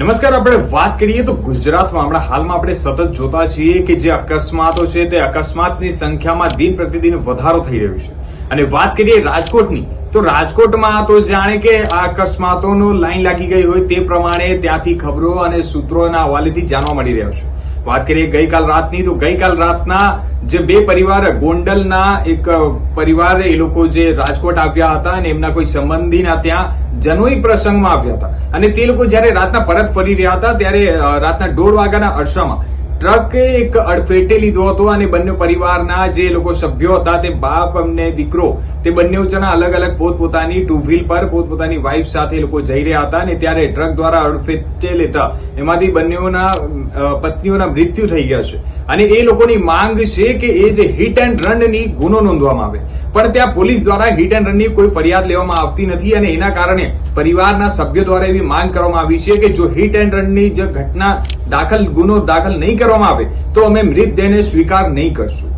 નમસ્કાર, આપણે વાત કરીએ તો ગુજરાતમાં હમણાં હાલમાં આપણે સતત જોતા છીએ કે જે અકસ્માતો છે તે અકસ્માતની સંખ્યામાં દિન પ્રતિદિન વધારો થઈ રહ્યો છે. અને વાત કરીએ રાજકોટની, તો રાજકોટમાં તો જાણે કે આ અકસ્માતોનો લાઈન લાગી ગઈ હોય તે પ્રમાણે ત્યાંથી ખબરો અને સૂત્રોના હવાલેથી જાણવા મળી રહ્યો છે. વાત કરીએ ગઈકાલ રાતની, તો ગઈકાલ રાતના જે બે પરિવાર, ગોંડલના એક પરિવાર, એ લોકો જે રાજકોટ આવ્યા હતા અને એમના કોઈ સંબંધીના ત્યાં જનોઈ પ્રસંગમાં આવ્યા હતા. અને તે લોકો જ્યારે રાતના પરત ફરી રહ્યા હતા, ત્યારે રાતના દોઢ વાગ્યાના અરસામાં ટ્રકે એક અડફેટે લીધો હતો અને બંને પરિવારના જે લોકો સભ્યો હતા તે બાપ અને દીકરો, તે બંને જણા અલગ અલગ પોતપોતાની ટુ વ્હીલ પર પોતપોતાની વાઇફ સાથે લોકો જઈ રહ્યા હતા અને ત્યારે ટ્રક દ્વારા અડફેટે લેતા એમાંથી બંનેઓના પત્નીઓના મૃત્યુ થઈ ગયા છે. અને એ લોકોની માંગ છે કે એ જે હિટ એન્ડ રનની ગુનો નોંધવામાં આવે. પણ ત્યાં પોલીસ દ્વારા હિટ એન્ડ રનની કોઈ ફરિયાદ લેવામાં આવતી નથી અને એના કારણે પરિવારના સભ્યો દ્વારા એવી માંગ કરવામાં આવી છે કે જો હિટ એન્ડ રનની જે ઘટના દાખલ ગુનો દાખલ નહીં કરવામાં આવે, તો અમે મૃતદેહને સ્વીકાર નહીં કરશું.